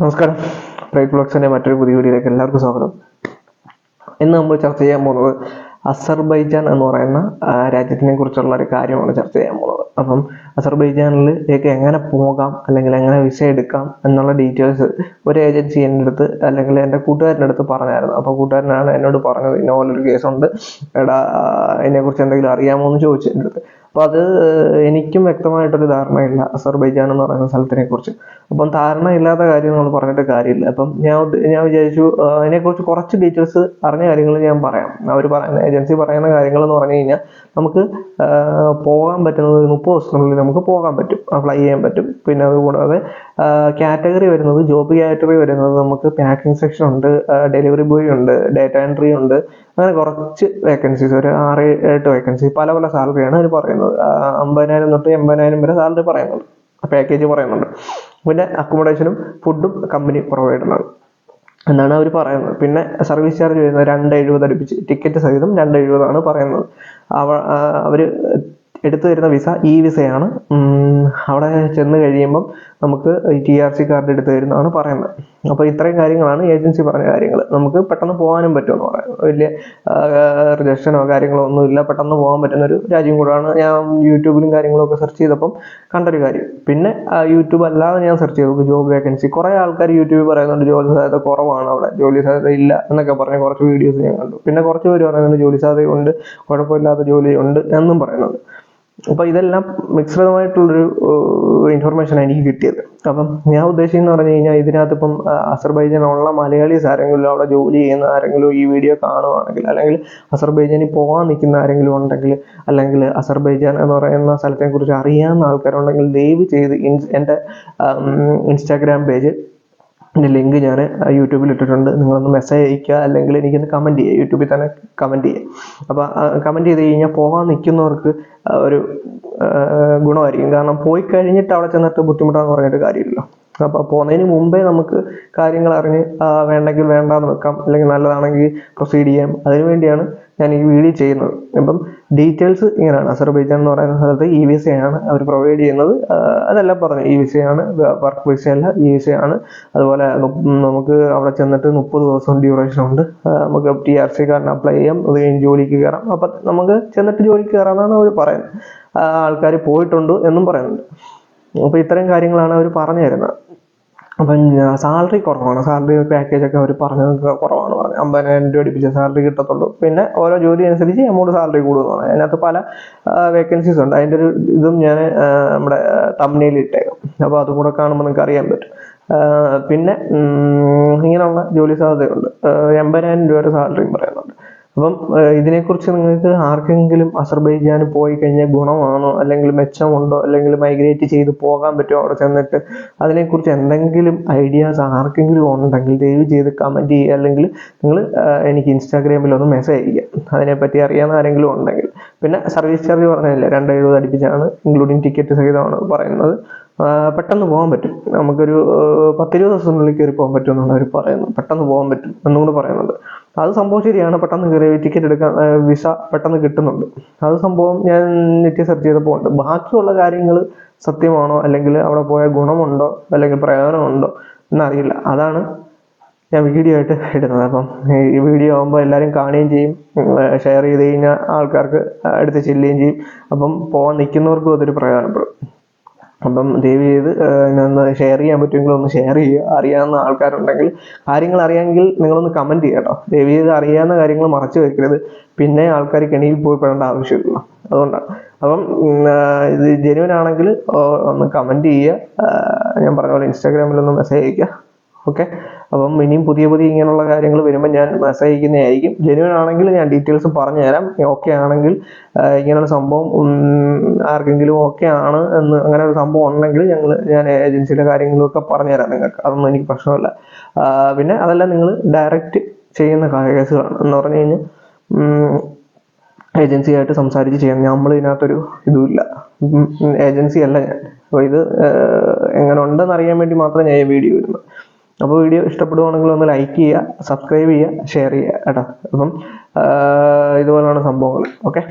നമസ്കാരം. പ്രൈറ്റ് ബ്ലോഗ്സിന്റെ മറ്റൊരു പുതിയ വീഡിയോയിലേക്ക് എല്ലാവർക്കും സ്വാഗതം. ഇന്ന് നമ്മൾ ചർച്ച ചെയ്യാൻ പോകുന്നത് അസർബൈജാൻ എന്ന് പറയുന്ന രാജ്യത്തിനെ കുറിച്ചുള്ള ഒരു കാര്യമാണ് ചർച്ച ചെയ്യാൻ പോകുന്നത്. അപ്പം അസർബൈജാനിലേക്ക് എങ്ങനെ പോകാം അല്ലെങ്കിൽ എങ്ങനെ വിസ എടുക്കാം എന്നുള്ള ഡീറ്റെയിൽസ് ഒരു ഏജൻസി എന്റെ അടുത്ത് അല്ലെങ്കിൽ എന്റെ കൂട്ടുകാരന്റെ അടുത്ത് പറഞ്ഞായിരുന്നു. അപ്പോൾ കൂട്ടുകാരനാണ് എന്നോട് പറഞ്ഞത് ഇന്ന പോലൊരു കേസുണ്ട്. എടാ അതിനെക്കുറിച്ച് എന്തെങ്കിലും അറിയാമോ എന്ന് ചോദിച്ചു എന്റെ അടുത്ത്. അപ്പോൾ അത് എനിക്കും വ്യക്തമായിട്ടൊരു ധാരണയില്ല അസർബൈജാൻ എന്ന് പറയുന്ന സ്ഥലത്തിനെ കുറിച്ച് അപ്പം ധാരണയില്ലാത്ത കാര്യം നമ്മൾ പറഞ്ഞിട്ട് കാര്യമില്ല. അപ്പം ഞാൻ ഞാൻ വിചാരിച്ചു അതിനെക്കുറിച്ച് കുറച്ച് ഡീറ്റെയിൽസ് അറിഞ്ഞ കാര്യങ്ങൾ ഞാൻ പറയാം. അവർ പറയുന്ന ഏജൻസി പറയുന്ന കാര്യങ്ങൾ എന്ന് പറഞ്ഞു കഴിഞ്ഞാൽ നമുക്ക് പോകാൻ പറ്റുന്നത് മുപ്പത് ദിവസത്തിനുള്ളിൽ നമുക്ക് പോകാൻ പറ്റും. അപ്ലൈ ചെയ്യാൻ പറ്റും. പിന്നെ അതുകൂടാതെ കാറ്റഗറി വരുന്നത് ജോബ് കാറ്റഗറി വരുന്നത് നമുക്ക് പാക്കിംഗ് സെക്ഷൻ ഉണ്ട് ഡെലിവറി ബോയ് ഉണ്ട് ഡേറ്റ എൻട്രി ഉണ്ട്. അങ്ങനെ കുറച്ച് വേക്കൻസീസ് ഒരു ആറ് എട്ട് വേക്കൻസി പല പല സാലറിയാണ് അവർ പറയുന്നത്. ആ, അമ്പതിനായിരം തൊട്ട് എൺപതിനായിരം വരെ സാലറി പറയുന്നുണ്ട്. പാക്കേജ് പറയുന്നുണ്ട്. പിന്നെ അക്കോമഡേഷനും ഫുഡും കമ്പനി പ്രൊവൈഡ് ആണ് എന്നാണ് അവർ പറയുന്നത്. പിന്നെ സർവീസ് ചാർജ് വരുന്നത് രണ്ട് എഴുപത് അടുപ്പിച്ച്. ടിക്കറ്റ് സഹിതം രണ്ട് എഴുപതാണ് പറയുന്നത്. അവ അവർ എടുത്തു തരുന്ന വിസ ഈ വിസയാണ് അവിടെ ചെന്ന് കഴിയുമ്പം നമുക്ക് ടി ആർ സി കാർഡ് എടുത്തു തരുന്നതാണ് പറയുന്നത്. അപ്പോൾ ഇത്രയും കാര്യങ്ങളാണ് ഏജൻസി പറഞ്ഞ കാര്യങ്ങൾ നമുക്ക് പെട്ടെന്ന് പോകാനും പറ്റുമെന്ന് പറയുന്നത്. വലിയ റിജക്ഷനോ കാര്യങ്ങളോ ഒന്നുമില്ല പെട്ടെന്ന് പോകാൻ പറ്റുന്ന ഒരു രാജ്യം കൂടാണ്. ഞാൻ യൂട്യൂബിലും കാര്യങ്ങളൊക്കെ സെർച്ച് ചെയ്തപ്പം കണ്ടൊരു കാര്യം. പിന്നെ യൂട്യൂബ് അല്ലാതെ ഞാൻ സെർച്ച് ചെയ്തു. ജോബ് വേക്കൻസി കുറേ ആൾക്കാർ യൂട്യൂബിൽ പറയുന്നുണ്ട് ജോലി സാധ്യത കുറവാണ് അവിടെ. ജോലി സാധ്യത ഇല്ല എന്നൊക്കെ പറഞ്ഞ് കുറച്ച് വീഡിയോസ് ഞാൻ കണ്ടു. പിന്നെ കുറച്ച് പേര് പറയുന്നുണ്ട് ജോലി സാധ്യതയുണ്ട്. കുഴപ്പമില്ലാത്ത ജോലിയുണ്ട് എന്നും പറയുന്നുണ്ട്. അപ്പോൾ ഇതെല്ലാം മിശ്രിതമായിട്ടുള്ളൊരു ഇൻഫർമേഷനാണ് എനിക്ക് കിട്ടിയത്. അപ്പം ഞാൻ ഉദ്ദേശിക്കുന്നത് പറഞ്ഞു കഴിഞ്ഞാൽ ഇതിനകത്ത് ഇപ്പം അസർബൈജാനുള്ള മലയാളീസ് ആരെങ്കിലും അവിടെ ജോലി ചെയ്യുന്ന ആരെങ്കിലും ഈ വീഡിയോ കാണുവാണെങ്കിൽ അല്ലെങ്കിൽ അസർബൈജാനിൽ പോകാൻ നിൽക്കുന്ന ആരെങ്കിലും ഉണ്ടെങ്കിൽ അല്ലെങ്കിൽ അസർബൈജാൻ എന്ന് പറയുന്ന സ്ഥലത്തെ കുറിച്ച് അറിയാവുന്ന ആൾക്കാരുണ്ടെങ്കിൽ ദയവ് ചെയ്ത് എന്റെ ഇൻസ്റ്റാഗ്രാം പേജ് എന്റെ ലിങ്ക് ഞാൻ യൂട്യൂബിൽ ഇട്ടിട്ടുണ്ട്. നിങ്ങളൊന്ന് മെസ്സേജ് അയക്കുക അല്ലെങ്കിൽ എനിക്കൊന്ന് കമന്റ് ചെയ്യുക. യൂട്യൂബിൽ തന്നെ കമന്റ് ചെയ്യുക. അപ്പോൾ കമന്റ് ചെയ്ത് കഴിഞ്ഞാൽ പോകാൻ നിൽക്കുന്നവർക്ക് ഒരു ഗുണമായിരിക്കും. കാരണം പോയി കഴിഞ്ഞിട്ട് അവിടെ ചെന്നിട്ട് ബുദ്ധിമുട്ടാന്ന് പറഞ്ഞിട്ട് കാര്യമില്ലല്ലോ. അപ്പോൾ പോകുന്നതിന് മുമ്പേ നമുക്ക് കാര്യങ്ങൾ അറിഞ്ഞ് വേണ്ടെങ്കിൽ വേണ്ടാന്ന് വെക്കാം. അല്ലെങ്കിൽ നല്ലതാണെങ്കിൽ പ്രൊസീഡ് ചെയ്യാം. അതിനു വേണ്ടിയാണ് ഞാൻ ഈ വീഡിയോ ചെയ്യുന്നത്. അപ്പം ഡീറ്റെയിൽസ് ഇങ്ങനെയാണ്. അസർബൈജാൻ എന്ന് പറയുന്ന സ്ഥലത്ത് ഇ വിസയാണ് അവർ പ്രൊവൈഡ് ചെയ്യുന്നത്. അതല്ല പറഞ്ഞു ഇ വിസയാണ് വർക്ക് വിസയല്ല ഇ വിസയാണ് അതുപോലെ നമുക്ക് അവിടെ ചെന്നിട്ട് മുപ്പത് ദിവസം ഡ്യൂറേഷൻ ഉണ്ട്. നമുക്ക് ടി ആർ സി കാർഡിന് അപ്ലൈ ചെയ്യാം. അത് കഴിഞ്ഞ് ജോലിക്ക് കയറാം. അപ്പം നമുക്ക് ചെന്നിട്ട് ജോലിക്ക് കയറാമെന്നാണ് അവർ പറയുന്നത്. ആൾക്കാർ പോയിട്ടുണ്ട് എന്നും പറയുന്നുണ്ട്. അപ്പോൾ ഇത്തരം കാര്യങ്ങളാണ് അവർ പറഞ്ഞു തരുന്നത്. അപ്പം സാലറി കുറവാണ്. സാലറി പാക്കേജ് ഒക്കെ അവർ പറഞ്ഞത് കുറവാണ് പറഞ്ഞു. അമ്പതിനായിരം രൂപ അടുപ്പിച്ച് സാലറി കിട്ടത്തുള്ളൂ. പിന്നെ ഓരോ ജോലി അനുസരിച്ച് എമൗണ്ട് സാലറി കൂടുന്നതാണ്. അതിനകത്ത് പല വേക്കൻസീസ് ഉണ്ട്. അതിന്റെ ഒരു ഇതും ഞാൻ നമ്മുടെ തമ്മിൽ ഇട്ടേക്കാം. അപ്പോൾ അതും കൂടെ കാണുമ്പോൾ നിങ്ങൾക്ക് അറിയാൻ പറ്റും. പിന്നെ ഇങ്ങനെയുള്ള ജോലി സാധ്യതയുണ്ട്. എൺപതിനായിരം രൂപ വരെ സാലറിയും പറയുന്നുണ്ട് അപ്പം ഇതിനെക്കുറിച്ച് നിങ്ങൾക്ക് ആർക്കെങ്കിലും അസർബൈജാൻ പോയി കഴിഞ്ഞാൽ ഗുണമാണോ? അല്ലെങ്കിൽ മെച്ചമുണ്ടോ? അല്ലെങ്കിൽ മൈഗ്രേറ്റ് ചെയ്ത് പോകാൻ പറ്റുമോ അവിടെ ചെന്നിട്ട്? അതിനെക്കുറിച്ച് എന്തെങ്കിലും ഐഡിയാസ് ആർക്കെങ്കിലും ഉണ്ടെങ്കിൽ ദയവ് ചെയ്ത് കമന്റ് ചെയ്യുക. അല്ലെങ്കിൽ നിങ്ങൾ എനിക്ക് ഇൻസ്റ്റാഗ്രാമിൽ ഒന്ന് മെസ്സേജ് അയക്കുക അതിനെപ്പറ്റി അറിയാവുന്ന ആരെങ്കിലും ഉണ്ടെങ്കിൽ. പിന്നെ സർവീസ് ചാർജ് പറഞ്ഞില്ല? രണ്ട് എഴുപത് അടുപ്പിച്ചാണ് ഇൻക്ലൂഡിങ് ടിക്കറ്റ് സഹിതമാണ് പറയുന്നത്. പെട്ടെന്ന് പോകാൻ പറ്റും. നമുക്കൊരു പത്തിരുപത് ദിവസത്തിനുള്ളിൽ കയറി പോകാൻ പറ്റും എന്നാണ് അവർ പറയുന്നത്. പെട്ടെന്ന് പോകാൻ പറ്റും എന്നും പറയുന്നുണ്ട് അത് സംഭവം ശരിയാണ്. പെട്ടെന്ന് കയറി ടിക്കറ്റ് എടുക്കാൻ വിസ പെട്ടെന്ന് കിട്ടുന്നുണ്ട്. അത് സംഭവം ഞാൻ നെറ്റ് സെർച്ച് ചെയ്തപ്പോൾ ഉണ്ട്. ബാക്കിയുള്ള കാര്യങ്ങൾ സത്യമാണോ? അല്ലെങ്കിൽ അവിടെ പോയ ഗുണമുണ്ടോ? അല്ലെങ്കിൽ പ്രയോജനമുണ്ടോ? എന്നറിയില്ല. അതാണ് ഞാൻ വീഡിയോ ആയിട്ട് ഇടുന്നത്. അപ്പം ഈ വീഡിയോ ആകുമ്പോൾ എല്ലാവരും കാണുകയും ചെയ്യും. ഷെയർ ചെയ്ത് കഴിഞ്ഞാൽ ആൾക്കാർക്ക് അടുത്ത് ചെല്ലുകയും ചെയ്യും. അപ്പം പോകാൻ നിൽക്കുന്നവർക്കും അതൊരു പ്രയോജനപ്പെടും. അപ്പം ദയവ് ചെയ്ത് ഒന്ന് ഷെയർ ചെയ്യാൻ പറ്റുമെങ്കിൽ ഒന്ന് ഷെയർ ചെയ്യുക അറിയാവുന്ന ആൾക്കാരുണ്ടെങ്കിൽ കാര്യങ്ങൾ അറിയാമെങ്കിൽ നിങ്ങളൊന്ന് കമന്റ് ചെയ്യുക കേട്ടോ. ദയവ് ചെയ്ത് അറിയാവുന്ന കാര്യങ്ങൾ മറച്ചു വെക്കരുത്. പിന്നെ ആൾക്കാർ കെണിയിൽ പോയി പെടേണ്ട ആവശ്യമില്ല അതുകൊണ്ടാണ്. അപ്പം ഇത് ജെനുവൻ ആണെങ്കിൽ ഒന്ന് കമന്റ് ചെയ്യുക ഞാൻ പറഞ്ഞ പോലെ ഇൻസ്റ്റാഗ്രാമിലൊന്ന് മെസ്സേജ് അയക്കുക ഓക്കെ? അപ്പം ഇനിയും പുതിയ പുതിയ ഇങ്ങനെയുള്ള കാര്യങ്ങൾ വരുമ്പോൾ ഞാൻ മെസ്സേജ് അയക്കുന്നതായിരിക്കും ജെനുവൻ ആണെങ്കിൽ ഞാൻ ഡീറ്റെയിൽസ് പറഞ്ഞു തരാം ഓക്കെ ആണെങ്കിൽ ഇങ്ങനെയുള്ള സംഭവം ആർക്കെങ്കിലും ഓക്കെ ആണ് എന്ന് അങ്ങനെ ഒരു സംഭവം ഉണ്ടെങ്കിൽ ഞങ്ങൾ ഞാൻ ഏജൻസിയുടെ കാര്യങ്ങളൊക്കെ പറഞ്ഞു തരാം നിങ്ങൾക്ക്. അതൊന്നും എനിക്ക് പ്രശ്നമല്ല. പിന്നെ അതെല്ലാം നിങ്ങൾ ഡയറക്റ്റ് ചെയ്യുന്ന കേസുകളാണ്. എന്ന് പറഞ്ഞു കഴിഞ്ഞാൽ ഏജൻസിയായിട്ട് സംസാരിച്ച് ചെയ്യാം. നമ്മൾ ഇതിനകത്തൊരു ഇതുമില്ല ഏജൻസി അല്ല ഞാൻ. അപ്പോൾ ഇത് എങ്ങനെ ഉണ്ടെന്ന് അറിയാൻ വേണ്ടി മാത്രമേ ഞാൻ ഈ വീഡിയോ ഇടുന്നത്. അപ്പോൾ വീഡിയോ ഇഷ്ടപ്പെടുവാണെങ്കിൽ ഒന്ന് ലൈക്ക് ചെയ്യുക സബ്സ്ക്രൈബ് ചെയ്യുക ഷെയർ ചെയ്യുക കേട്ടോ. അപ്പം ഇതുപോലെയാണ് സംഭവങ്ങൾ ഓക്കെ